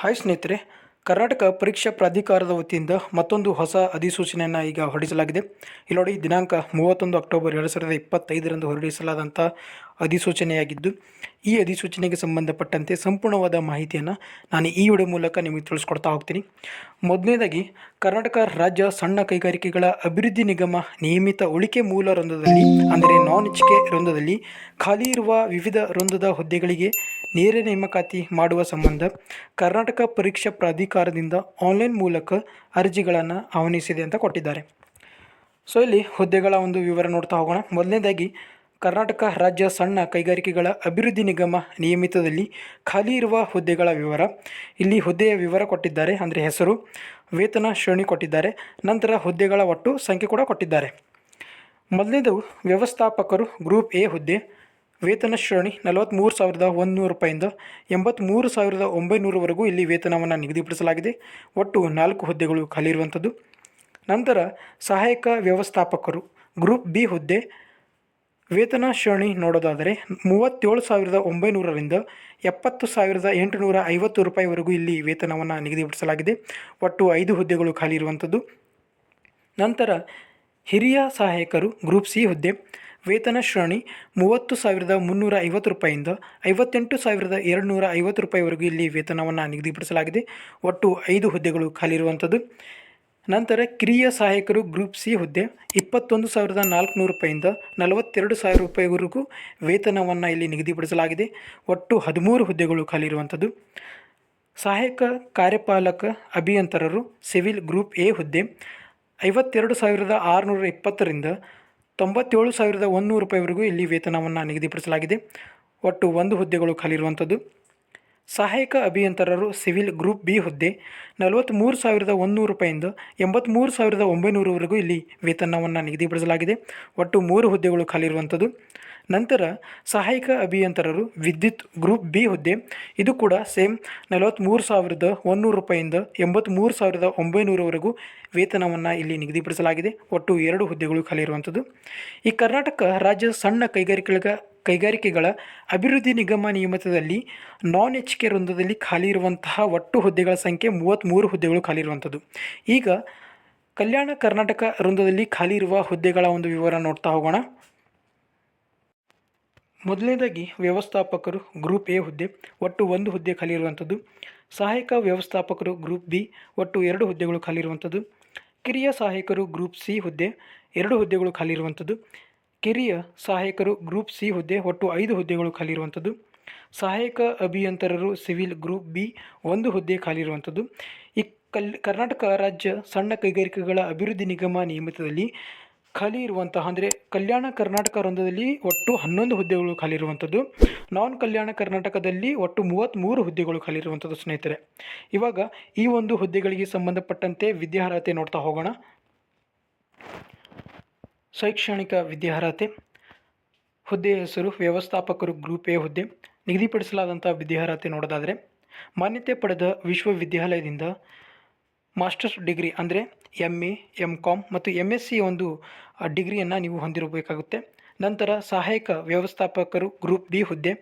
Hi ಸ್ನೇಹಿತರೆ, ಕರ್ನಾಟಕ ಪರೀಕ್ಷಾ ಪ್ರಾಧಿಕಾರದ ವತಿಯಿಂದ ಮತ್ತೊಂದು ಹೊಸ ಅಧಿಸೂಚನೆಯನ್ನು ಈಗ ಹೊರಡಿಸಲಾಗಿದೆ. ಇಲ್ಲಿ ನೋಡಿ, ದಿನಾಂಕ ಮೂವತ್ತೊಂದು ಅಕ್ಟೋಬರ್ ಎರಡು ಸಾವಿರದ ಇಪ್ಪತ್ತೈದರಂದು ಹೊರಡಿಸಲಾದಂಥ ಅಧಿಸೂಚನೆಯಾಗಿದ್ದು, ಈ ಅಧಿಸೂಚನೆಗೆ ಸಂಬಂಧಪಟ್ಟಂತೆ ಸಂಪೂರ್ಣವಾದ ಮಾಹಿತಿಯನ್ನು ನಾನು ಈ ವಿಡಿಯೋ ಮೂಲಕ ನಿಮಗೆ ತಿಳಿಸ್ಕೊಡ್ತಾ ಹೋಗ್ತೀನಿ. ಮೊದಲನೇದಾಗಿ, ಕರ್ನಾಟಕ ರಾಜ್ಯ ಸಣ್ಣ ಕೈಗಾರಿಕೆಗಳ ಅಭಿವೃದ್ಧಿ ನಿಗಮ ನಿಯಮಿತ ಉಳಿಕೆ ಮೂಲ ವೃಂದದಲ್ಲಿ ಅಂದರೆ ನಾನ್ ಎಚ್ಕೆ ವೃಂದದಲ್ಲಿ ಖಾಲಿ ಇರುವ ವಿವಿಧ ವೃಂದದ ಹುದ್ದೆಗಳಿಗೆ ನೇರ ನೇಮಕಾತಿ ಮಾಡುವ ಸಂಬಂಧ ಕರ್ನಾಟಕ ಪರೀಕ್ಷಾ ಪ್ರಾಧಿಕಾರದಿಂದ ಆನ್ಲೈನ್ ಮೂಲಕ ಅರ್ಜಿಗಳನ್ನು ಆಹ್ವಾನಿಸಿದೆ ಅಂತ ಕೊಟ್ಟಿದ್ದಾರೆ. ಸೊ, ಇಲ್ಲಿ ಹುದ್ದೆಗಳ ಒಂದು ವಿವರ ನೋಡ್ತಾ ಹೋಗೋಣ. ಮೊದಲನೇದಾಗಿ, ಕರ್ನಾಟಕ ರಾಜ್ಯ ಸಣ್ಣ ಕೈಗಾರಿಕೆಗಳ ಅಭಿವೃದ್ಧಿ ನಿಗಮ ನಿಯಮಿತದಲ್ಲಿ ಖಾಲಿ ಇರುವ ಹುದ್ದೆಗಳ ವಿವರ. ಇಲ್ಲಿ ಹುದ್ದೆಯ ವಿವರ ಕೊಟ್ಟಿದ್ದಾರೆ ಅಂದರೆ ಹೆಸರು, ವೇತನ ಶ್ರೇಣಿ ಕೊಟ್ಟಿದ್ದಾರೆ, ನಂತರ ಹುದ್ದೆಗಳ ಒಟ್ಟು ಸಂಖ್ಯೆ ಕೂಡ ಕೊಟ್ಟಿದ್ದಾರೆ. ಮೊದಲನೇದು, ವ್ಯವಸ್ಥಾಪಕರು ಗ್ರೂಪ್ ಎ ಹುದ್ದೆ. ವೇತನ ಶ್ರೇಣಿ ನಲವತ್ತ್ಮೂರು ಸಾವಿರದ ಒಂದುನೂರು ರೂಪಾಯಿಂದ ಎಂಬತ್ತ್ಮೂರು ಸಾವಿರದ ಒಂಬೈನೂರವರೆಗೂ ಇಲ್ಲಿ ವೇತನವನ್ನು ನಿಗದಿಪಡಿಸಲಾಗಿದೆ. ಒಟ್ಟು ನಾಲ್ಕು ಹುದ್ದೆಗಳು ಖಾಲಿ ಇರುವಂಥದ್ದು ನಂತರ ಸಹಾಯಕ ವ್ಯವಸ್ಥಾಪಕರು ಗ್ರೂಪ್ ಬಿ ಹುದ್ದೆ ವೇತನ ಶ್ರೇಣಿ ನೋಡೋದಾದರೆ ಮೂವತ್ತೇಳು ಸಾವಿರದ ಒಂಬೈನೂರರಿಂದ ಎಪ್ಪತ್ತು ಸಾವಿರದ ಎಂಟುನೂರ ಐವತ್ತು ರೂಪಾಯಿವರೆಗೂ ಇಲ್ಲಿ ವೇತನವನ್ನು ನಿಗದಿಪಡಿಸಲಾಗಿದೆ. ಒಟ್ಟು ಐದು ಹುದ್ದೆಗಳು ಖಾಲಿ ಇರುವಂಥದ್ದು ನಂತರ ಹಿರಿಯ ಸಹಾಯಕರು ಗ್ರೂಪ್ ಸಿ ಹುದ್ದೆ ವೇತನ ಶ್ರೇಣಿ ಮೂವತ್ತು ಸಾವಿರದ ಮುನ್ನೂರ ಐವತ್ತು ರೂಪಾಯಿಂದ ಐವತ್ತೆಂಟು ಸಾವಿರದ ಎರಡುನೂರ ಐವತ್ತು ರೂಪಾಯಿವರೆಗೂ ಇಲ್ಲಿ ವೇತನವನ್ನು ನಿಗದಿಪಡಿಸಲಾಗಿದೆ. ಒಟ್ಟು ಐದು ಹುದ್ದೆಗಳು ಖಾಲಿ ಇರುವಂಥದ್ದು ನಂತರ ಕಿರಿಯ ಸಹಾಯಕರು ಗ್ರೂಪ್ ಸಿ ಹುದ್ದೆ ಇಪ್ಪತ್ತೊಂದು ಸಾವಿರದ ನಾಲ್ಕುನೂರು ರೂಪಾಯಿಂದ ನಲವತ್ತೆರಡು ಸಾವಿರ ರೂಪಾಯಿವರೆಗೂ ವೇತನವನ್ನು ಇಲ್ಲಿ ನಿಗದಿಪಡಿಸಲಾಗಿದೆ. ಒಟ್ಟು ಹದಿಮೂರು ಹುದ್ದೆಗಳು ಖಾಲಿ ಇರುವಂಥದ್ದು ಸಹಾಯಕ, ಕಾರ್ಯಪಾಲಕ, ಅಭಿಯಂತರರು, ಸಿವಿಲ್ ಗ್ರೂಪ್ ಎ ಹುದ್ದೆ ಐವತ್ತೆರಡು ಸಾವಿರದ ಆರುನೂರ ಇಪ್ಪತ್ತರಿಂದ ತೊಂಬತ್ತೇಳು ಸಾವಿರದ ಒಂದುನೂರು ರೂಪಾಯಿವರೆಗೂ ಇಲ್ಲಿ ವೇತನವನ್ನು ನಿಗದಿಪಡಿಸಲಾಗಿದೆ. ಒಟ್ಟು ಒಂದು ಹುದ್ದೆಗಳು ಖಾಲಿ ಇರುವಂಥದ್ದು ಸಹಾಯಕ ಅಭಿಯಂತರರು ಸಿವಿಲ್ ಗ್ರೂಪ್ ಬಿ ಹುದ್ದೆ. ನಲವತ್ತ್ಮೂರು ಸಾವಿರದ ಒಂದುನೂರು ರೂಪಾಯಿಂದ ಎಂಬತ್ತ್ಮೂರು ಸಾವಿರದ ಒಂಬೈನೂರವರೆಗೂ ಇಲ್ಲಿ ವೇತನವನ್ನು ನಿಗದಿಪಡಿಸಲಾಗಿದೆ. ಒಟ್ಟು ಮೂರು ಹುದ್ದೆಗಳು ಖಾಲಿ ಇರುವಂಥದ್ದು ನಂತರ ಸಹಾಯಕ ಅಭಿಯಂತರರು ವಿದ್ಯುತ್ ಗ್ರೂಪ್ ಬಿ ಹುದ್ದೆ. ಇದು ಕೂಡ ಸೇಮ್ ನಲವತ್ತ್ಮೂರು ಸಾವಿರದ ಒಂದುನೂರು ರೂಪಾಯಿಂದ ಎಂಬತ್ತ್ಮೂರು ಸಾವಿರದ ಒಂಬೈನೂರವರೆಗೂ ವೇತನವನ್ನು ಇಲ್ಲಿ ನಿಗದಿಪಡಿಸಲಾಗಿದೆ. ಒಟ್ಟು ಎರಡು ಹುದ್ದೆಗಳು ಖಾಲಿ ಇರುವಂಥದ್ದು. ಈ ಕರ್ನಾಟಕ ರಾಜ್ಯ ಸಣ್ಣ ಕೈಗಾರಿಕೆಗಳ ಕೈಗಾರಿಕೆಗಳ ಅಭಿವೃದ್ಧಿ ನಿಗಮ ನಿಯಮಿತದಲ್ಲಿ ನಾನ್ ಎಚ್ ಕೆ ವೃಂದದಲ್ಲಿ ಖಾಲಿ ಇರುವಂತಹ ಒಟ್ಟು ಹುದ್ದೆಗಳ ಸಂಖ್ಯೆ ಮೂವತ್ತ್ಮೂರು ಹುದ್ದೆಗಳು ಖಾಲಿ ಇರುವಂಥದ್ದು. ಈಗ ಕಲ್ಯಾಣ ಕರ್ನಾಟಕ ವೃಂದದಲ್ಲಿ ಖಾಲಿ ಇರುವ ಹುದ್ದೆಗಳ ಒಂದು ವಿವರ ನೋಡ್ತಾ ಹೋಗೋಣ. ಮೊದಲನೇದಾಗಿ ವ್ಯವಸ್ಥಾಪಕರು ಗ್ರೂಪ್ ಎ ಹುದ್ದೆ, ಒಟ್ಟು ಒಂದು ಹುದ್ದೆ ಖಾಲಿ ಇರುವಂಥದ್ದು. ಸಹಾಯಕ ವ್ಯವಸ್ಥಾಪಕರು ಗ್ರೂಪ್ ಬಿ, ಒಟ್ಟು ಎರಡು ಹುದ್ದೆಗಳು ಖಾಲಿ ಇರುವಂಥದ್ದು. ಕಿರಿಯ ಸಹಾಯಕರು ಗ್ರೂಪ್ ಸಿ ಹುದ್ದೆ, ಎರಡು ಹುದ್ದೆಗಳು ಖಾಲಿ ಇರುವಂಥದ್ದು. ಕಿರಿಯ ಸಹಾಯಕರು ಗ್ರೂಪ್ ಸಿ ಹುದ್ದೆ, ಒಟ್ಟು ಐದು ಹುದ್ದೆಗಳು ಖಾಲಿ ಇರುವಂಥದ್ದು. ಸಹಾಯಕ ಅಭಿಯಂತರರು ಸಿವಿಲ್ ಗ್ರೂಪ್ ಬಿ, ಒಂದು ಹುದ್ದೆ ಖಾಲಿ ಇರುವಂಥದ್ದು. ಈ ಕಲ್, ಕರ್ನಾಟಕ ರಾಜ್ಯ ಸಣ್ಣ ಕೈಗಾರಿಕೆಗಳ ಅಭಿವೃದ್ಧಿ ನಿಗಮ ನಿಯಮಿತದಲ್ಲಿ ಖಾಲಿ ಇರುವಂತಹ ಅಂದರೆ ಕಲ್ಯಾಣ ಕರ್ನಾಟಕ ರಂಧದಲ್ಲಿ ಒಟ್ಟು ಹನ್ನೊಂದು ಹುದ್ದೆಗಳು ಖಾಲಿ ಇರುವಂಥದ್ದು. ನಾನ್ ಕಲ್ಯಾಣ ಕರ್ನಾಟಕದಲ್ಲಿ ಒಟ್ಟು ಮೂವತ್ತ್ಮೂರು ಹುದ್ದೆಗಳು ಖಾಲಿ ಇರುವಂಥದ್ದು ಸ್ನೇಹಿತರೆ. ಇವಾಗ ಈ ಒಂದು ಹುದ್ದೆಗಳಿಗೆ ಸಂಬಂಧಪಟ್ಟಂತೆ ವಿದ್ಯಾರ್ಹತೆ ನೋಡ್ತಾ ಹೋಗೋಣ. ಶೈಕ್ಷಣಿಕ ವಿದ್ಯಾರ್ಹತೆ ಹುದ್ದೆಯ ಹೆಸರು, ವ್ಯವಸ್ಥಾಪಕರು ಗ್ರೂಪ್ ಎ ಹುದ್ದೆ ನಿಗದಿಪಡಿಸಲಾದಂಥ ವಿದ್ಯಾರ್ಹತೆ ನೋಡೋದಾದರೆ ಮಾನ್ಯತೆ ಪಡೆದ ವಿಶ್ವವಿದ್ಯಾಲಯದಿಂದ ಮಾಸ್ಟರ್ಸ್ ಡಿಗ್ರಿ ಅಂದರೆ ಎಂ ಎ ಎಂ ಕಾಮ್ ಮತ್ತು ಎಂ ಎಸ್ ಸಿ ಒಂದು ಡಿಗ್ರಿಯನ್ನು ನೀವು ಹೊಂದಿರಬೇಕಾಗುತ್ತೆ. ನಂತರ ಸಹಾಯಕ ವ್ಯವಸ್ಥಾಪಕರು ಗ್ರೂಪ್ ಬಿ ಹುದ್ದೆ.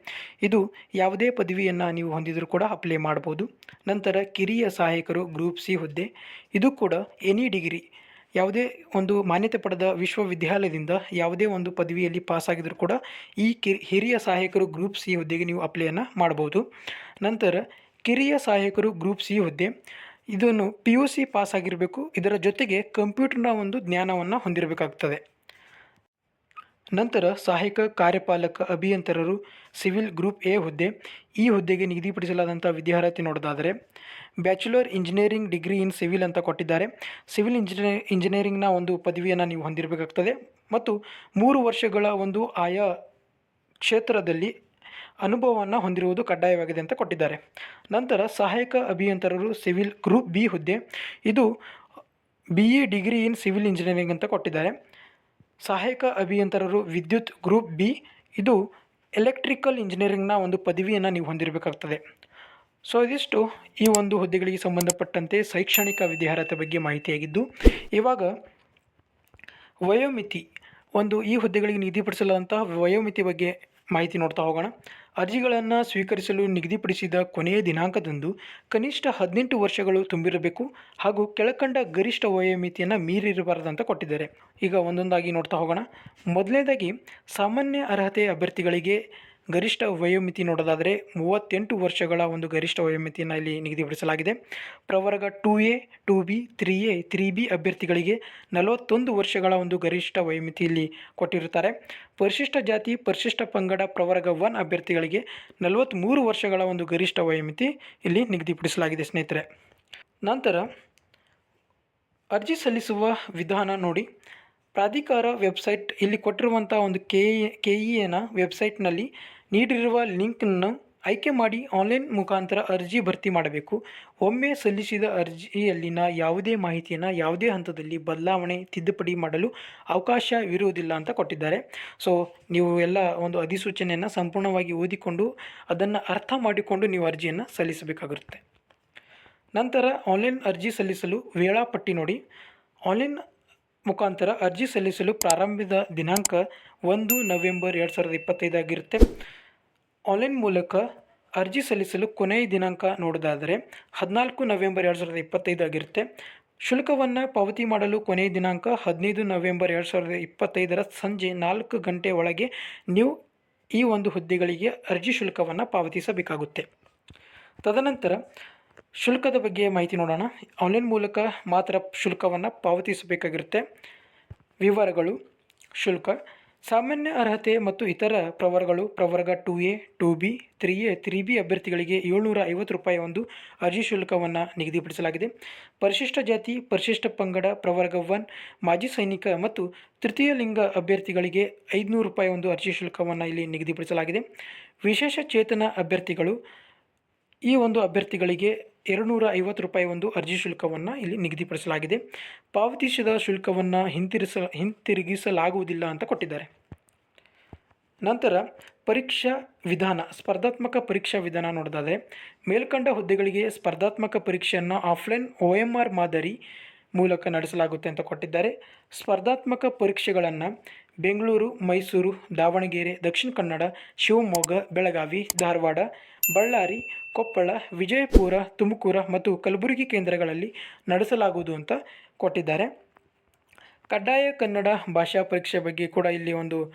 ಇದು ಯಾವುದೇ ಪದವಿಯನ್ನು ನೀವು ಹೊಂದಿದರೂ ಕೂಡ ಅಪ್ಲೈ ಮಾಡ್ಬೋದು. ನಂತರ ಕಿರಿಯ ಸಹಾಯಕರು ಗ್ರೂಪ್ ಸಿ ಹುದ್ದೆ. ಇದು ಕೂಡ ಎನಿ ಡಿಗ್ರಿ ಯಾವುದೇ ಒಂದು ಮಾನ್ಯತೆ ಪಡೆದ ವಿಶ್ವವಿದ್ಯಾಲಯದಿಂದ ಯಾವುದೇ ಒಂದು ಪದವಿಯಲ್ಲಿ ಪಾಸಾಗಿದ್ದರೂ ಕೂಡ ಈ ಕಿ ಹಿರಿಯ ಸಹಾಯಕರು ಗ್ರೂಪ್ ಸಿ ಹುದ್ದೆಗೆ ನೀವು ಅಪ್ಲೈಯನ್ನು ಮಾಡ್ಬೋದು. ನಂತರ ಕಿರಿಯ ಸಹಾಯಕರು ಗ್ರೂಪ್ ಸಿ ಹುದ್ದೆ. ಇದನ್ನು ಪಿ ಯು ಸಿ ಪಾಸ್ ಆಗಿರಬೇಕು. ಇದರ ಜೊತೆಗೆ ಕಂಪ್ಯೂಟರ್ನ ಒಂದು ಜ್ಞಾನವನ್ನು ಹೊಂದಿರಬೇಕಾಗ್ತದೆ. ನಂತರ ಸಹಾಯಕ ಕಾರ್ಯಪಾಲಕ ಅಭಿಯಂತರರು ಸಿವಿಲ್ ಗ್ರೂಪ್ ಎ ಹುದ್ದೆ. ಈ ಹುದ್ದೆಗೆ ನಿಗದಿಪಡಿಸಲಾದಂಥ ವಿದ್ಯಾರ್ಹತೆ ನೋಡೋದಾದರೆ bachelor engineering degree in civil ಅಂತ ಕೊಟ್ಟಿದ್ದಾರೆ. ಸಿವಿಲ್ ಇಂಜಿನಿಯರ್ ಇಂಜಿನಿಯರಿಂಗ್ನ ಒಂದು ಪದವಿಯನ್ನು ನೀವು ಹೊಂದಿರಬೇಕಾಗ್ತದೆ. ಮತ್ತು ಮೂರು ವರ್ಷಗಳ ಒಂದು ಆಯಾ ಕ್ಷೇತ್ರದಲ್ಲಿ ಅನುಭವವನ್ನು ಹೊಂದಿರುವುದು ಕಡ್ಡಾಯವಾಗಿದೆ ಅಂತ ಕೊಟ್ಟಿದ್ದಾರೆ. ನಂತರ ಸಹಾಯಕ ಅಭಿಯಂತರರು ಸಿವಿಲ್ ಗ್ರೂಪ್ ಬಿ ಹುದ್ದೆ. ಇದು B A degree in civil engineering ಅಂತ ಕೊಟ್ಟಿದ್ದಾರೆ. ಸಹಾಯಕ ಅಭಿಯಂತರರು ವಿದ್ಯುತ್ ಗ್ರೂಪ್ ಬಿ. ಇದು ಎಲೆಕ್ಟ್ರಿಕಲ್ ಇಂಜಿನಿಯರಿಂಗ್ನ ಒಂದು ಪದವಿಯನ್ನು ನೀವು ಹೊಂದಿರಬೇಕಾಗ್ತದೆ. ಸೊ, ಇದಿಷ್ಟು ಈ ಒಂದು ಹುದ್ದೆಗಳಿಗೆ ಸಂಬಂಧಪಟ್ಟಂತೆ ಶೈಕ್ಷಣಿಕ ವಿದ್ಯಾರ್ಹತೆ ಬಗ್ಗೆ ಮಾಹಿತಿಯಾಗಿದ್ದು, ಇವಾಗ ವಯೋಮಿತಿ, ಒಂದು ಈ ಹುದ್ದೆಗಳಿಗೆ ನಿಗದಿಪಡಿಸಲಾದಂತಹ ವಯೋಮಿತಿ ಬಗ್ಗೆ ಮಾಹಿತಿ ನೋಡ್ತಾ ಹೋಗೋಣ. ಅರ್ಜಿಗಳನ್ನು ಸ್ವೀಕರಿಸಲು ನಿಗದಿಪಡಿಸಿದ ಕೊನೆಯ ದಿನಾಂಕದಂದು ಕನಿಷ್ಠ ಹದಿನೆಂಟು ವರ್ಷಗಳು ತುಂಬಿರಬೇಕು ಹಾಗೂ ಕೆಳಕಂಡ ಗರಿಷ್ಠ ವಯೋಮಿತಿಯನ್ನು ಮೀರಿರಬಾರದು ಅಂತ ಕೊಟ್ಟಿದ್ದಾರೆ. ಈಗ ಒಂದೊಂದಾಗಿ ನೋಡ್ತಾ ಹೋಗೋಣ. ಮೊದಲನೇದಾಗಿ, ಸಾಮಾನ್ಯ ಅರ್ಹತೆ ಅಭ್ಯರ್ಥಿಗಳಿಗೆ ಗರಿಷ್ಠ ವಯೋಮಿತಿ ನೋಡೋದಾದರೆ ಮೂವತ್ತೆಂಟು ವರ್ಷಗಳ ಒಂದು ಗರಿಷ್ಠ ವಯೋಮಿತಿಯನ್ನು ಇಲ್ಲಿ ನಿಗದಿಪಡಿಸಲಾಗಿದೆ. ಪ್ರವರ್ಗ two A, two B, three A, three B ಅಭ್ಯರ್ಥಿಗಳಿಗೆ ನಲವತ್ತೊಂದು ವರ್ಷಗಳ ಒಂದು ಗರಿಷ್ಠ ವಯೋಮಿತಿ ಇಲ್ಲಿ ಕೊಟ್ಟಿರುತ್ತಾರೆ. ಪರಿಶಿಷ್ಟ ಜಾತಿ, ಪರಿಶಿಷ್ಟ ಪಂಗಡ ಪ್ರವರ್ಗ ಒನ್ ಅಭ್ಯರ್ಥಿಗಳಿಗೆ ನಲವತ್ತ್ಮೂರು ವರ್ಷಗಳ ಒಂದು ಗರಿಷ್ಠ ವಯೋಮಿತಿ ಇಲ್ಲಿ ನಿಗದಿಪಡಿಸಲಾಗಿದೆ ಸ್ನೇಹಿತರೆ. ನಂತರ ಅರ್ಜಿ ಸಲ್ಲಿಸುವ ವಿಧಾನ ನೋಡಿ. ಪ್ರಾಧಿಕಾರ ವೆಬ್ಸೈಟ್ ಇಲ್ಲಿ ಕೊಟ್ಟಿರುವಂಥ ಒಂದು ಕೆ ಕೆ ಇ ಎನ ವೆಬ್ಸೈಟ್ನಲ್ಲಿ ನೀಡಿರುವ ಲಿಂಕನ್ನು ಆಯ್ಕೆ ಮಾಡಿ ಆನ್ಲೈನ್ ಮುಖಾಂತರ ಅರ್ಜಿ ಭರ್ತಿ ಮಾಡಬೇಕು. ಒಮ್ಮೆ ಸಲ್ಲಿಸಿದ ಅರ್ಜಿಯಲ್ಲಿನ ಯಾವುದೇ ಮಾಹಿತಿಯನ್ನು ಯಾವುದೇ ಹಂತದಲ್ಲಿ ಬದಲಾವಣೆ, ತಿದ್ದುಪಡಿ ಮಾಡಲು ಅವಕಾಶವಿರುವುದಿಲ್ಲ ಅಂತ ಕೊಟ್ಟಿದ್ದಾರೆ. ಸೊ ನೀವು ಎಲ್ಲ ಒಂದು ಅಧಿಸೂಚನೆಯನ್ನು ಸಂಪೂರ್ಣವಾಗಿ ಓದಿಕೊಂಡು ಅದನ್ನು ಅರ್ಥ ಮಾಡಿಕೊಂಡು ನೀವು ಅರ್ಜಿಯನ್ನು ಸಲ್ಲಿಸಬೇಕಾಗಿರುತ್ತೆ. ನಂತರ ಆನ್ಲೈನ್ ಅರ್ಜಿ ಸಲ್ಲಿಸಲು ವೇಳಾಪಟ್ಟಿ ನೋಡಿ. ಆನ್ಲೈನ್ ಮುಖಾಂತರ ಅರ್ಜಿ ಸಲ್ಲಿಸಲು ಪ್ರಾರಂಭದ ದಿನಾಂಕ ಒಂದು ನವೆಂಬರ್ ಎರಡು ಸಾವಿರದ ಇಪ್ಪತ್ತೈದಾಗಿರುತ್ತೆ ಆನ್ಲೈನ್ ಮೂಲಕ ಅರ್ಜಿ ಸಲ್ಲಿಸಲು ಕೊನೆಯ ದಿನಾಂಕ ನೋಡೋದಾದರೆ ಹದಿನಾಲ್ಕು ನವೆಂಬರ್ ಎರಡು ಸಾವಿರದ ಇಪ್ಪತ್ತೈದಾಗಿರುತ್ತೆ ಶುಲ್ಕವನ್ನು ಪಾವತಿ ಮಾಡಲು ಕೊನೆಯ ದಿನಾಂಕ ಹದಿನೈದು ನವೆಂಬರ್ ಎರಡು ಸಾವಿರದ ಇಪ್ಪತ್ತೈದರ ಸಂಜೆ ನಾಲ್ಕು ಗಂಟೆ ಒಳಗೆ ನೀವು ಈ ಒಂದು ಹುದ್ದೆಗಳಿಗೆ ಅರ್ಜಿ ಶುಲ್ಕವನ್ನು ಪಾವತಿಸಬೇಕಾಗುತ್ತೆ. ತದನಂತರ ಶುಲ್ಕದ ಬಗ್ಗೆ ಮಾಹಿತಿ ನೋಡೋಣ. ಆನ್ಲೈನ್ ಮೂಲಕ ಮಾತ್ರ ಶುಲ್ಕವನ್ನು ಪಾವತಿಸಬೇಕಾಗಿರುತ್ತೆ. ವಿವರಗಳು, ಶುಲ್ಕ ಸಾಮಾನ್ಯ ಅರ್ಹತೆ ಮತ್ತು ಇತರ ಪ್ರವರ್ಗಗಳು ಪ್ರವರ್ಗ two A, two B, three A, three B ಅಭ್ಯರ್ಥಿಗಳಿಗೆ ಏಳ್ನೂರ ಐವತ್ತು ರೂಪಾಯಿ ಒಂದು ಅರ್ಜಿ ಶುಲ್ಕವನ್ನು ನಿಗದಿಪಡಿಸಲಾಗಿದೆ. ಪರಿಶಿಷ್ಟ ಜಾತಿ, ಪರಿಶಿಷ್ಟ ಪಂಗಡ, ಪ್ರವರ್ಗ ಒನ್, ಮಾಜಿ ಸೈನಿಕ ಮತ್ತು ತೃತೀಯ ಲಿಂಗ ಅಭ್ಯರ್ಥಿಗಳಿಗೆ ಐದುನೂರು ರೂಪಾಯಿ ಒಂದು ಅರ್ಜಿ ಶುಲ್ಕವನ್ನು ಇಲ್ಲಿ ನಿಗದಿಪಡಿಸಲಾಗಿದೆ. ವಿಶೇಷ ಚೇತನ ಅಭ್ಯರ್ಥಿಗಳು ಈ ಒಂದು ಅಭ್ಯರ್ಥಿಗಳಿಗೆ ಎರಡುನೂರ ಐವತ್ತು ರೂಪಾಯಿ ಒಂದು ಅರ್ಜಿ ಶುಲ್ಕವನ್ನು ಇಲ್ಲಿ ನಿಗದಿಪಡಿಸಲಾಗಿದೆ. ಪಾವತಿಸಿದ ಶುಲ್ಕವನ್ನು ಹಿಂತಿರಿಸ, ಹಿಂತಿರುಗಿಸಲಾಗುವುದಿಲ್ಲ ಅಂತ ಕೊಟ್ಟಿದ್ದಾರೆ. ನಂತರ ಪರೀಕ್ಷಾ ವಿಧಾನ, ಸ್ಪರ್ಧಾತ್ಮಕ ಪರೀಕ್ಷಾ ವಿಧಾನ ನೋಡೋದಾದರೆ, ಮೇಲ್ಕಂಡ ಹುದ್ದೆಗಳಿಗೆ ಸ್ಪರ್ಧಾತ್ಮಕ ಪರೀಕ್ಷೆಯನ್ನು ಆಫ್ಲೈನ್ ಒ ಎಂ ಆರ್ ಮಾದರಿ ಮೂಲಕ ನಡೆಸಲಾಗುತ್ತೆ ಅಂತ ಕೊಟ್ಟಿದ್ದಾರೆ. ಸ್ಪರ್ಧಾತ್ಮಕ ಪರೀಕ್ಷೆಗಳನ್ನು ಬೆಂಗಳೂರು, ಮೈಸೂರು, ದಾವಣಗೆರೆ, ದಕ್ಷಿಣ ಕನ್ನಡ, ಶಿವಮೊಗ್ಗ, ಬೆಳಗಾವಿ, ಧಾರವಾಡ, ಬಳ್ಳಾರಿ, ಕೊಪ್ಪಳ, ವಿಜಯಪುರ, ತುಮಕೂರು ಮತ್ತು ಕಲಬುರಗಿ ಕೇಂದ್ರಗಳಲ್ಲಿ ನಡೆಸಲಾಗುವುದು ಅಂತ ಕೊಟ್ಟಿದ್ದಾರೆ. ಕಡ್ಡಾಯ ಕನ್ನಡ ಭಾಷಾ ಪರೀಕ್ಷೆ ಬಗ್ಗೆ ಕೂಡ ಇಲ್ಲಿ ಒಂದು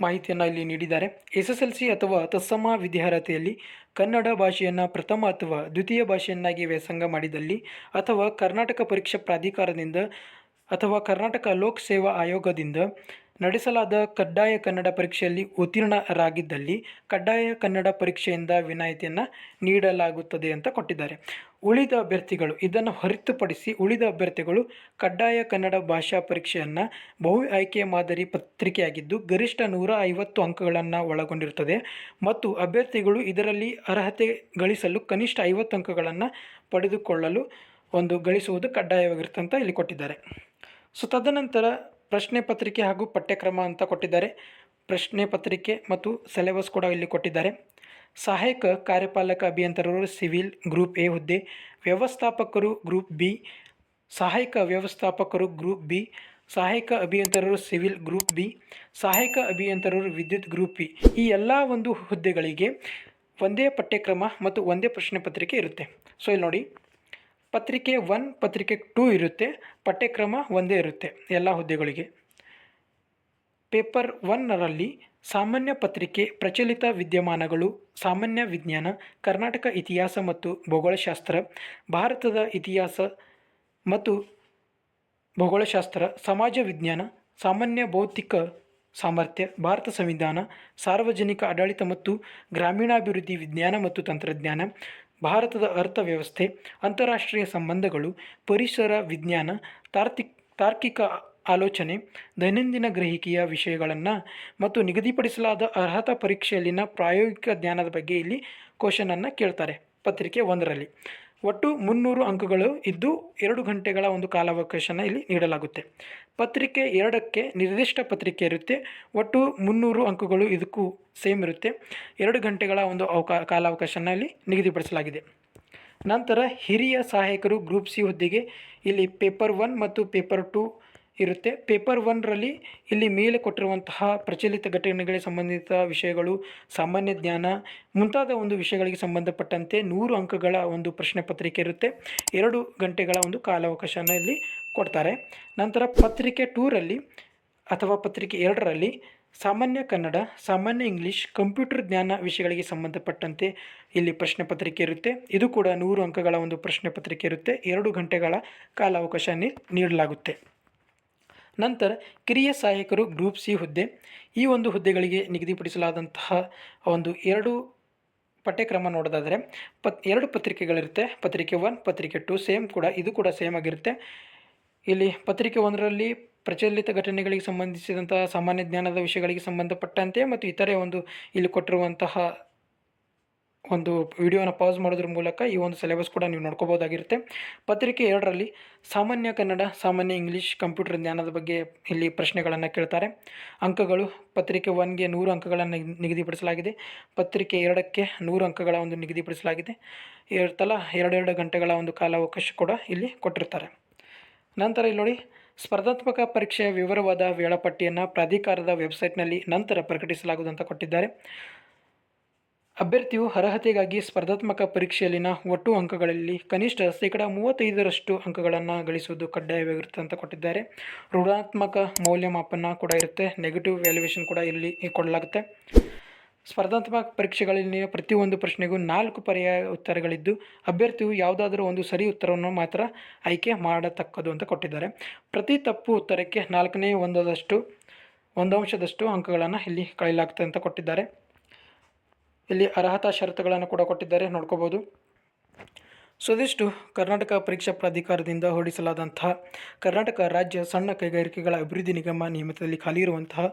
ಮಾಹಿತಿಯನ್ನು ಇಲ್ಲಿ ನೀಡಿದ್ದಾರೆ. ಎಸ್ ಎಸ್ ಎಲ್ ಸಿ ಅಥವಾ ತತ್ಸಮ ವಿದ್ಯಾರ್ಹತೆಯಲ್ಲಿ ಕನ್ನಡ ಭಾಷೆಯನ್ನು ಪ್ರಥಮ ಅಥವಾ ದ್ವಿತೀಯ ಭಾಷೆಯನ್ನಾಗಿ ವ್ಯಾಸಂಗ ಮಾಡಿದಲ್ಲಿ ಅಥವಾ ಕರ್ನಾಟಕ ಪರೀಕ್ಷಾ ಪ್ರಾಧಿಕಾರದಿಂದ ಅಥವಾ ಕರ್ನಾಟಕ ಲೋಕ್ ಸೇವಾ ಆಯೋಗದಿಂದ ನಡೆಸಲಾದ ಕಡ್ಡಾಯ ಕನ್ನಡ ಪರೀಕ್ಷೆಯಲ್ಲಿ ಉತ್ತೀರ್ಣರಾಗಿದ್ದಲ್ಲಿ ಕಡ್ಡಾಯ ಕನ್ನಡ ಪರೀಕ್ಷೆಯಿಂದ ವಿನಾಯಿತಿಯನ್ನು ನೀಡಲಾಗುತ್ತದೆ ಅಂತ ಕೊಟ್ಟಿದ್ದಾರೆ. ಉಳಿದ ಅಭ್ಯರ್ಥಿಗಳು ಇದನ್ನು ಹೊರತುಪಡಿಸಿ ಉಳಿದ ಅಭ್ಯರ್ಥಿಗಳು ಕಡ್ಡಾಯ ಕನ್ನಡ ಭಾಷಾ ಪರೀಕ್ಷೆಯನ್ನು ಬಹು ಆಯ್ಕೆ ಮಾದರಿ ಪತ್ರಿಕೆಯಾಗಿದ್ದು ಗರಿಷ್ಠ ನೂರ ಐವತ್ತು ಅಂಕಗಳನ್ನು ಒಳಗೊಂಡಿರುತ್ತದೆ ಮತ್ತು ಅಭ್ಯರ್ಥಿಗಳು ಇದರಲ್ಲಿ ಅರ್ಹತೆ ಗಳಿಸಲು ಕನಿಷ್ಠ ಐವತ್ತು ಅಂಕಗಳನ್ನು ಪಡೆದುಕೊಳ್ಳಲು ಒಂದು ಗಳಿಸುವುದು ಕಡ್ಡಾಯವಾಗಿರುತ್ತೆ ಅಂತ ಇಲ್ಲಿ ಕೊಟ್ಟಿದ್ದಾರೆ. ಸೊ ತದನಂತರ ಪ್ರಶ್ನೆ ಪತ್ರಿಕೆ ಹಾಗೂ ಪಠ್ಯಕ್ರಮ ಅಂತ ಕೊಟ್ಟಿದ್ದಾರೆ. ಪ್ರಶ್ನೆ ಪತ್ರಿಕೆ ಮತ್ತು ಸಿಲೆಬಸ್ ಕೂಡ ಇಲ್ಲಿ ಕೊಟ್ಟಿದ್ದಾರೆ. ಸಹಾಯಕ ಕಾರ್ಯಪಾಲಕ ಅಭಿಯಂತರರು ಸಿವಿಲ್ ಗ್ರೂಪ್ ಎ ಹುದ್ದೆ, ವ್ಯವಸ್ಥಾಪಕರು ಗ್ರೂಪ್ ಬಿ, ಸಹಾಯಕ ವ್ಯವಸ್ಥಾಪಕರು ಗ್ರೂಪ್ ಬಿ, ಸಹಾಯಕ ಅಭಿಯಂತರರು ಸಿವಿಲ್ ಗ್ರೂಪ್ ಬಿ, ಸಹಾಯಕ ಅಭಿಯಂತರರು ವಿದ್ಯುತ್ ಗ್ರೂಪ್ ಬಿ ಈ ಎಲ್ಲ ಒಂದು ಹುದ್ದೆಗಳಿಗೆ ಒಂದೇ ಪಠ್ಯಕ್ರಮ ಮತ್ತು ಒಂದೇ ಪ್ರಶ್ನೆ ಪತ್ರಿಕೆ ಇರುತ್ತೆ. ಸೊ ಇಲ್ಲಿ ನೋಡಿ. ಪತ್ರಿಕೆ ಒನ್, ಪತ್ರಿಕೆ ಟೂ ಇರುತ್ತೆ. ಪಠ್ಯಕ್ರಮ ಒಂದೇ ಇರುತ್ತೆ ಎಲ್ಲ ಹುದ್ದೆಗಳಿಗೆ. ಪೇಪರ್ ಒನ್ನರಲ್ಲಿ ಸಾಮಾನ್ಯ ಪತ್ರಿಕೆ ಪ್ರಚಲಿತ ವಿದ್ಯಮಾನಗಳು, ಸಾಮಾನ್ಯ ವಿಜ್ಞಾನ, ಕರ್ನಾಟಕ ಇತಿಹಾಸ ಮತ್ತು ಭೌಗೋಳಶಾಸ್ತ್ರ, ಭಾರತದ ಇತಿಹಾಸ ಮತ್ತು ಭೌಗೋಳಶಾಸ್ತ್ರ, ಸಮಾಜ ವಿಜ್ಞಾನ, ಸಾಮಾನ್ಯ ಭೌತಿಕ ಸಾಮರ್ಥ್ಯ, ಭಾರತ ಸಂವಿಧಾನ, ಸಾರ್ವಜನಿಕ ಆಡಳಿತ ಮತ್ತು ಗ್ರಾಮೀಣಾಭಿವೃದ್ಧಿ ವಿಜ್ಞಾನ ಮತ್ತು ತಂತ್ರಜ್ಞಾನ ಭಾರತದ ಅರ್ಥವ್ಯವಸ್ಥೆ, ಅಂತಾರಾಷ್ಟ್ರೀಯ ಸಂಬಂಧಗಳು, ಪರಿಸರ ವಿಜ್ಞಾನ, ತಾರ್ತಿಕ್, ತಾರ್ಕಿಕ ಆಲೋಚನೆ, ದೈನಂದಿನ ಗ್ರಹಿಕೆಯ ವಿಷಯಗಳನ್ನು ಮತ್ತು ನಿಗದಿಪಡಿಸಲಾದ ಅರ್ಹತಾ ಪರೀಕ್ಷೆಯಲ್ಲಿನ ಪ್ರಾಯೋಗಿಕ ಜ್ಞಾನದ ಬಗ್ಗೆ ಇಲ್ಲಿ ಕ್ವಶನನ್ನು ಕೇಳ್ತಾರೆ. ಪತ್ರಿಕೆ ಒಂದರಲ್ಲಿ. ಒಟ್ಟು ಮುನ್ನೂರು ಅಂಕಗಳು ಇದ್ದು ಎರಡು ಗಂಟೆಗಳ ಒಂದು ಕಾಲಾವಕಾಶನ ಇಲ್ಲಿ ನೀಡಲಾಗುತ್ತೆ. ಪತ್ರಿಕೆ ಎರಡಕ್ಕೆ ನಿರ್ದಿಷ್ಟ ಪತ್ರಿಕೆ ಇರುತ್ತೆ, ಒಟ್ಟು ಮುನ್ನೂರು ಅಂಕಗಳು ಇದಕ್ಕೂ ಸೇಮ್ ಇರುತ್ತೆ. ಎರಡು ಗಂಟೆಗಳ ಒಂದು ಅವಕಾ, ಕಾಲಾವಕಾಶನ ಇಲ್ಲಿ ನಿಗದಿಪಡಿಸಲಾಗಿದೆ. ನಂತರ ಹಿರಿಯ ಸಹಾಯಕರು ಗ್ರೂಪ್ ಸಿ ಹುದ್ದೆಗೆ ಇಲ್ಲಿ ಪೇಪರ್ ಒನ್ ಮತ್ತು ಪೇಪರ್ ಟು ಇರುತ್ತೆ. ಪೇಪರ್ ಒನ್ರಲ್ಲಿ ಇಲ್ಲಿ ಮೇಲೆ ಕೊಟ್ಟಿರುವಂತಹ ಪ್ರಚಲಿತ ಘಟನೆಗಳಿಗೆ ಸಂಬಂಧಿತ ವಿಷಯಗಳು, ಸಾಮಾನ್ಯ ಜ್ಞಾನ, ಮುಂತಾದ ಒಂದು ವಿಷಯಗಳಿಗೆ ಸಂಬಂಧಪಟ್ಟಂತೆ ನೂರು ಅಂಕಗಳ ಒಂದು ಪ್ರಶ್ನೆ ಪತ್ರಿಕೆ ಇರುತ್ತೆ. ಎರಡು ಗಂಟೆಗಳ ಒಂದು ಕಾಲಾವಕಾಶನ ಇಲ್ಲಿ ಕೊಡ್ತಾರೆ. ನಂತರ ಪತ್ರಿಕೆ ಟೂರಲ್ಲಿ ಅಥವಾ ಪತ್ರಿಕೆ ಎರಡರಲ್ಲಿ ಸಾಮಾನ್ಯ ಕನ್ನಡ, ಸಾಮಾನ್ಯ ಇಂಗ್ಲೀಷ್, ಕಂಪ್ಯೂಟರ್ ಜ್ಞಾನ ವಿಷಯಗಳಿಗೆ ಸಂಬಂಧಪಟ್ಟಂತೆ ಇಲ್ಲಿ ಪ್ರಶ್ನೆ ಪತ್ರಿಕೆ ಇರುತ್ತೆ. ಇದು ಕೂಡ ನೂರು ಅಂಕಗಳ ಒಂದು ಪ್ರಶ್ನೆ ಪತ್ರಿಕೆ ಇರುತ್ತೆ. ಎರಡು ಗಂಟೆಗಳ ಕಾಲಾವಕಾಶ ನೀಡಲಾಗುತ್ತೆ. ನಂತರ ಕಿರಿಯ ಸಹಾಯಕರು ಗ್ರೂಪ್ ಸಿ ಹುದ್ದೆ. ಈ ಒಂದು ಹುದ್ದೆಗಳಿಗೆ ನಿಗದಿಪಡಿಸಲಾದಂತಹ ಒಂದು ಎರಡು ಪಠ್ಯಕ್ರಮ ನೋಡೋದಾದರೆ, ಪತ್, ಎರಡು ಪತ್ರಿಕೆಗಳಿರುತ್ತೆ. ಪತ್ರಿಕೆ ಒನ್, ಪತ್ರಿಕೆ ಟು ಸೇಮ್ ಕೂಡ, ಇದು ಕೂಡ ಸೇಮ್ ಆಗಿರುತ್ತೆ. ಇಲ್ಲಿ ಪತ್ರಿಕೆ ಒಂದರಲ್ಲಿ ಪ್ರಚಲಿತ ಘಟನೆಗಳಿಗೆ ಸಂಬಂಧಿಸಿದಂತಹ, ಸಾಮಾನ್ಯ ಜ್ಞಾನದ ವಿಷಯಗಳಿಗೆ ಸಂಬಂಧಪಟ್ಟಂತೆ ಮತ್ತು ಇತರೆ ಒಂದು ಇಲ್ಲಿ ಕೊಟ್ಟಿರುವಂತಹ ಒಂದು ವಿಡಿಯೋನ ಪಾಸ್ ಮಾಡೋದ್ರ ಮೂಲಕ ಈ ಒಂದು ಸಿಲೆಬಸ್ ಕೂಡ ನೀವು ನೋಡ್ಕೋಬೋದಾಗಿರುತ್ತೆ. ಪತ್ರಿಕೆ ಎರಡರಲ್ಲಿ ಸಾಮಾನ್ಯ ಕನ್ನಡ, ಸಾಮಾನ್ಯ ಇಂಗ್ಲೀಷ್ ಕಂಪ್ಯೂಟರ್ ಜ್ಞಾನದ ಬಗ್ಗೆ ಇಲ್ಲಿ ಪ್ರಶ್ನೆಗಳನ್ನು ಕೇಳ್ತಾರೆ. ಅಂಕಗಳು ಪತ್ರಿಕೆ ಒನ್ಗೆ ನೂರು ಅಂಕಗಳನ್ನು ನಿಗದಿಪಡಿಸಲಾಗಿದೆ. ಪತ್ರಿಕೆ ಎರಡಕ್ಕೆ ನೂರು ಅಂಕಗಳ ಒಂದು ನಿಗದಿಪಡಿಸಲಾಗಿದೆ. ಇರ್ತಲ್ಲ ತಲಾ ಎರಡೆರಡು ಗಂಟೆಗಳ ಒಂದು ಕಾಲಾವಕಾಶ ಕೂಡ ಇಲ್ಲಿ ಕೊಟ್ಟಿರ್ತಾರೆ. ನಂತರ ಇಲ್ಲಿ ನೋಡಿ, ಸ್ಪರ್ಧಾತ್ಮಕ ಪರೀಕ್ಷೆಯ ವಿವರವಾದ ವೇಳಾಪಟ್ಟಿಯನ್ನು ಪ್ರಾಧಿಕಾರದ ವೆಬ್ಸೈಟ್ನಲ್ಲಿ ನಂತರ ಪ್ರಕಟಿಸಲಾಗುವುದು ಅಂತ ಕೊಟ್ಟಿದ್ದಾರೆ. ಅಭ್ಯರ್ಥಿಯು ಅರ್ಹತೆಗಾಗಿ ಸ್ಪರ್ಧಾತ್ಮಕ ಪರೀಕ್ಷೆಯಲ್ಲಿನ ಒಟ್ಟು ಅಂಕಗಳಲ್ಲಿ ಕನಿಷ್ಠ ಶೇಕಡ ಮೂವತ್ತೈದರಷ್ಟು ಅಂಕಗಳನ್ನು ಗಳಿಸುವುದು ಕಡ್ಡಾಯವಾಗಿರುತ್ತೆ ಅಂತ ಕೊಟ್ಟಿದ್ದಾರೆ. ಋಣಾತ್ಮಕ ಮೌಲ್ಯಮಾಪನ ಕೂಡ ಇರುತ್ತೆ. ನೆಗೆಟಿವ್ ವ್ಯಾಲ್ಯೂಯೇಷನ್ ಕೂಡ ಇಲ್ಲಿ ಕೊಡಲಾಗುತ್ತೆ. ಸ್ಪರ್ಧಾತ್ಮಕ ಪರೀಕ್ಷೆಗಳಲ್ಲಿ ಪ್ರತಿಯೊಂದು ಪ್ರಶ್ನೆಗೂ ನಾಲ್ಕು ಪರ್ಯಾಯ ಉತ್ತರಗಳಿದ್ದು, ಅಭ್ಯರ್ಥಿಯು ಯಾವುದಾದರೂ ಒಂದು ಸರಿ ಉತ್ತರವನ್ನು ಮಾತ್ರ ಆಯ್ಕೆ ಮಾಡತಕ್ಕದು ಅಂತ ಕೊಟ್ಟಿದ್ದಾರೆ. ಪ್ರತಿ ತಪ್ಪು ಉತ್ತರಕ್ಕೆ ನಾಲ್ಕನೇ ಒಂದದಷ್ಟು ಒಂದು ಅಂಶದಷ್ಟು ಅಂಕಗಳನ್ನು ಇಲ್ಲಿ ಕಳೆಯಲಾಗುತ್ತೆ ಅಂತ ಕೊಟ್ಟಿದ್ದಾರೆ. ಇಲ್ಲಿ ಅರ್ಹತಾ ಷರತ್ತುಗಳನ್ನು ಕೂಡ ಕೊಟ್ಟಿದ್ದಾರೆ. ನೋಡ್ಕೋಬೋದು. ಸೊ ಕರ್ನಾಟಕ ಪರೀಕ್ಷಾ ಪ್ರಾಧಿಕಾರದಿಂದ ಹೊರಡಿಸಲಾದಂತಹ ಕರ್ನಾಟಕ ರಾಜ್ಯ ಸಣ್ಣ ಕೈಗಾರಿಕೆಗಳ ಅಭಿವೃದ್ಧಿ ನಿಗಮ ನಿಯಮಿತದಲ್ಲಿ ಖಾಲಿ ಇರುವಂತಹ,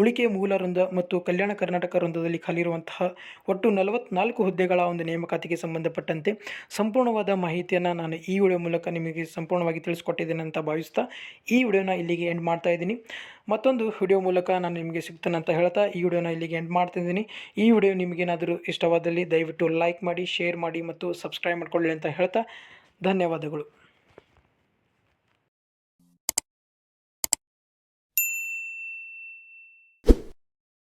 ಉಳಿಕೆ ಮೂಲ ವೃಂದ ಮತ್ತು ಕಲ್ಯಾಣ ಕರ್ನಾಟಕ ವೃಂದದಲ್ಲಿ ಖಾಲಿ ಇರುವಂತಹ ಒಟ್ಟು ನಲವತ್ನಾಲ್ಕು ಹುದ್ದೆಗಳ ಒಂದು ನೇಮಕಾತಿಗೆ ಸಂಬಂಧಪಟ್ಟಂತೆ ಸಂಪೂರ್ಣವಾದ ಮಾಹಿತಿಯನ್ನು ನಾನು ಈ ವಿಡಿಯೋ ಮೂಲಕ ನಿಮಗೆ ಸಂಪೂರ್ಣವಾಗಿ ತಿಳಿಸ್ಕೊಟ್ಟಿದ್ದೇನೆ ಅಂತ ಭಾವಿಸ್ತಾ ಈ ವಿಡಿಯೋನ ಇಲ್ಲಿಗೆ ಎಂಡ್ ಮಾಡ್ತಾ ಇದ್ದೀನಿ. ಮತ್ತೊಂದು ವಿಡಿಯೋ ಮೂಲಕ ನಾನು ನಿಮಗೆ ಸಿಗ್ತೇನೆ ಅಂತ ಹೇಳ್ತಾ ಈ ವಿಡಿಯೋನ ಇಲ್ಲಿಗೆ ಎಂಡ್ ಮಾಡ್ತಿದ್ದೀನಿ ಈ ವಿಡಿಯೋ ನಿಮಗೇನಾದರೂ ಇಷ್ಟವಾದಲ್ಲಿ ದಯವಿಟ್ಟು ಲೈಕ್ ಮಾಡಿ ಶೇರ್ ಮಾಡಿ ಮತ್ತು ಸಬ್ಸ್ಕ್ರೈಬ್ ಮಾಡಿಕೊಳ್ಳಿ ಅಂತ ಹೇಳ್ತಾ ಧನ್ಯವಾದಗಳು.